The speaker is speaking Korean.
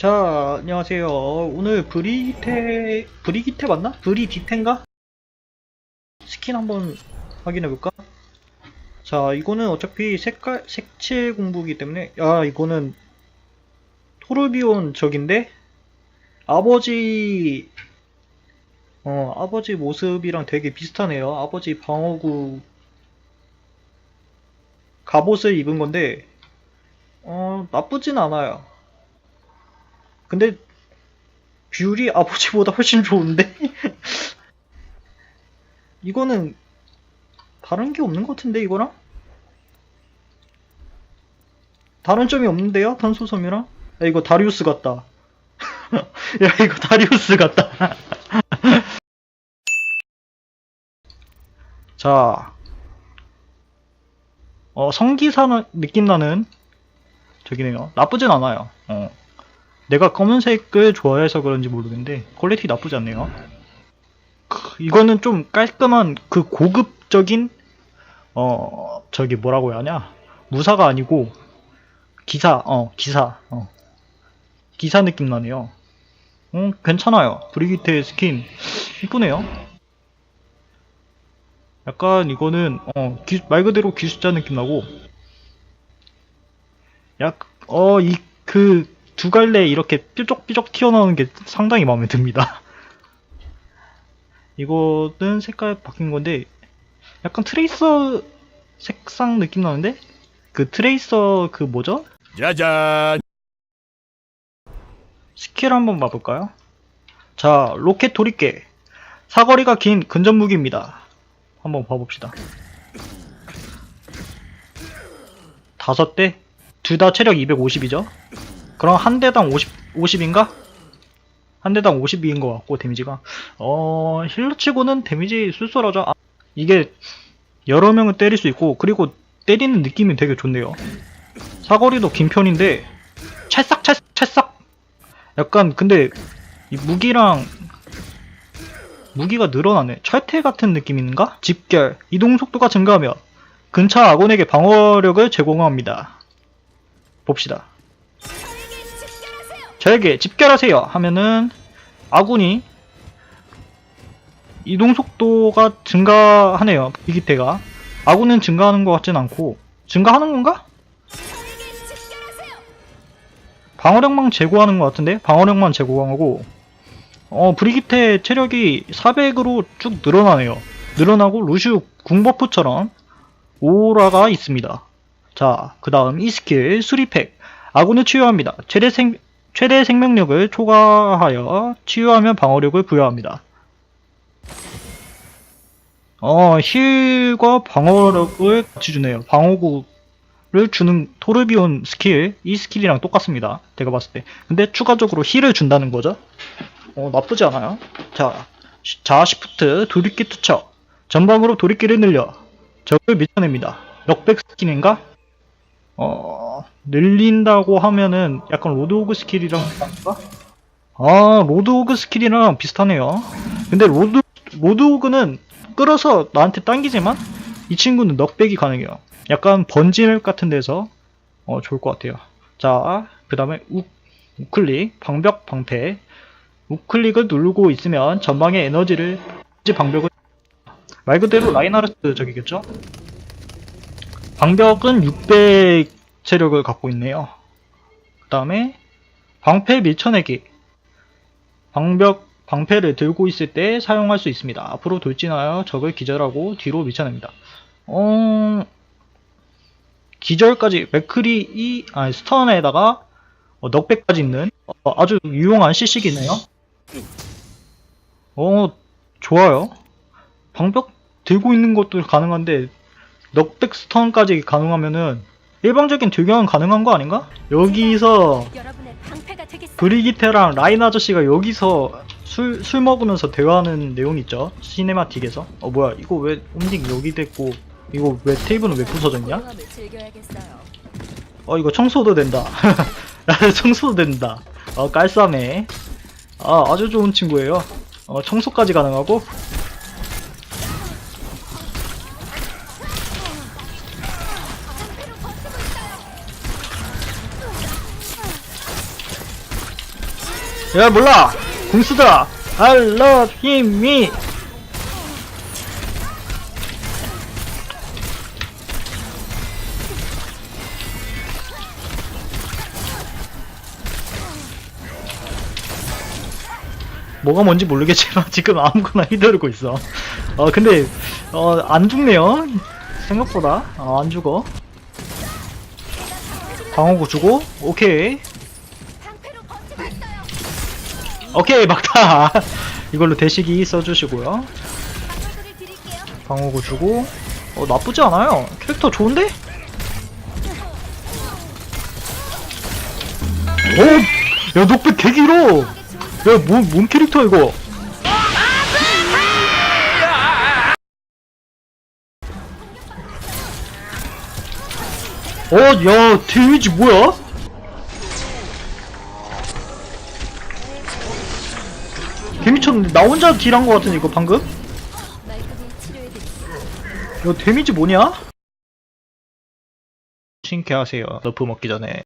자, 안녕하세요. 오늘 브리기테, 브리기테 맞나? 브리디테인가? 스킨 한번 확인해볼까? 자, 이거는 어차피 색깔, 색칠 공부기 때문에, 야, 이거는 토르비온 적인데? 아버지, 어, 아버지 모습이랑 되게 비슷하네요. 아버지 방어구 갑옷을 입은 건데, 어, 나쁘진 않아요. 근데 뷰리 아버지보다 훨씬 좋은데? 이거는 다른 게 없는 것 같은데 이거랑? 다른 점이 없는데요? 탄소섬이랑? 야 이거 다리우스 같다 야 이거 다리우스 같다 자 어, 성기사 느낌 나는 저기네요 나쁘진 않아요 어. 내가 검은색을 좋아해서 그런지 모르겠는데 퀄리티 나쁘지 않네요. 크, 이거는 좀 깔끔한 그 고급적인 어 저기 뭐라고 해야 하냐 무사가 아니고 기사 어 기사 어 기사 느낌 나네요. 어 괜찮아요. 브리기테 스킨 이쁘네요. 약간 이거는 어말 그대로 기술자 느낌 나고 약 어 이 그 두 갈래 이렇게 뾰족뾰족 튀어나오는 게 상당히 마음에 듭니다. 이거는 색깔 바뀐 건데 약간 트레이서 색상 느낌 나는데 그 트레이서 그 뭐죠? 짜잔! 스킬 한번 봐볼까요? 자 로켓 도리깨 사거리가 긴 근접 무기입니다. 한번 봐봅시다. 다섯 대? 둘 다 체력 250이죠? 그럼 한 대당 50, 50인가? 한 대당 52인 것 같고, 데미지가. 어, 힐러 치고는 데미지 쏠쏠하죠. 아, 이게 여러 명을 때릴 수 있고, 그리고 때리는 느낌이 되게 좋네요. 사거리도 긴 편인데, 찰싹, 찰싹, 찰싹! 약간, 근데, 이 무기랑, 무기가 늘어나네. 철퇴 같은 느낌인가? 집결, 이동 속도가 증가하며, 근처 아군에게 방어력을 제공합니다. 봅시다. 저에게 집결하세요 하면은 아군이 이동 속도가 증가하네요. 비기태가 아군은 증가하는 것 같진 않고 증가하는 건가? 방어력만 제고하는 것 같은데 방어력만 제고하고 어 브리기테 체력이 400으로 쭉 늘어나네요. 늘어나고 루슈 궁버프처럼 오라가 있습니다. 자, 그 다음 이 스킬 수리팩 아군을 치유합니다. 최대 생 최대 생명력을 초과하여 치유하면 방어력을 부여합니다. 어, 힐과 방어력을 같이 주네요. 방어구를 주는 토르비온 스킬, 이 스킬이랑 똑같습니다. 제가 봤을 때. 근데 추가적으로 힐을 준다는 거죠. 어, 나쁘지 않아요. 자, 시- 자, 시프트, 도리끼 투척. 전방으로 도리끼를 늘려. 적을 밀쳐냅니다. 넉백 스킨인가? 어, 늘린다고 하면은 약간 로드오그 스킬이랑 비슷한가? 아, 로드오그 스킬이랑 비슷하네요. 근데 로드, 로드오그는 끌어서 나한테 당기지만 이 친구는 넉백이 가능해요. 약간 번지맵 같은 데서 어, 좋을 것 같아요. 자, 그 다음에 우, 우클릭, 방벽 방패. 우클릭을 누르고 있으면 전방의 에너지를, 에너지 방벽을 말 그대로 라인하르트 적이겠죠? 방벽은 600 체력을 갖고 있네요. 그 다음에 방패 밀쳐내기. 방벽, 방패를 들고 있을 때 사용할 수 있습니다. 앞으로 돌진하여 적을 기절하고 뒤로 밀쳐냅니다. 어, 기절까지, 맥크리 이, 아니, 스턴에다가 어, 넉백까지 있는 어, 아주 유용한 CC기네요. 어, 좋아요. 방벽 들고 있는 것도 가능한데 넉백 스턴까지 가능하면은 일방적인 들경은 가능한 거 아닌가? 여기서. 브리기테랑 라인 아저씨가 여기서 술, 술 먹으면서 대화하는 내용이 있죠? 시네마틱에서? 어 뭐야 이거 왜 옴닉 여기 됐고 이거 왜 테이블은 왜 부서졌냐? 어 이거 청소도 된다. 청소도 된다. 어 깔쌈해. 아 아주 좋은 친구예요. 어 청소까지 가능하고 야 몰라. 궁수다. I love him me. 뭐가 뭔지 모르겠지만 지금 아무거나 휘두르고 있어. 어 근데 어 안 죽네요. 생각보다. 어, 안 죽어. 방어구 주고 오케이 오케이 막타 이걸로 대시기 써주시고요. 방어구 주고 어 나쁘지 않아요 캐릭터 좋은데? 오! 야 녹백 개 길어! 야뭔 뭔 캐릭터 이거 어, 야, 데미지 뭐야? 개미쳤는데, 나 혼자 딜한 거 같은데, 이거 방금? 이거 데미지 뭐냐? 신캐하세요. 너프 먹기 전에.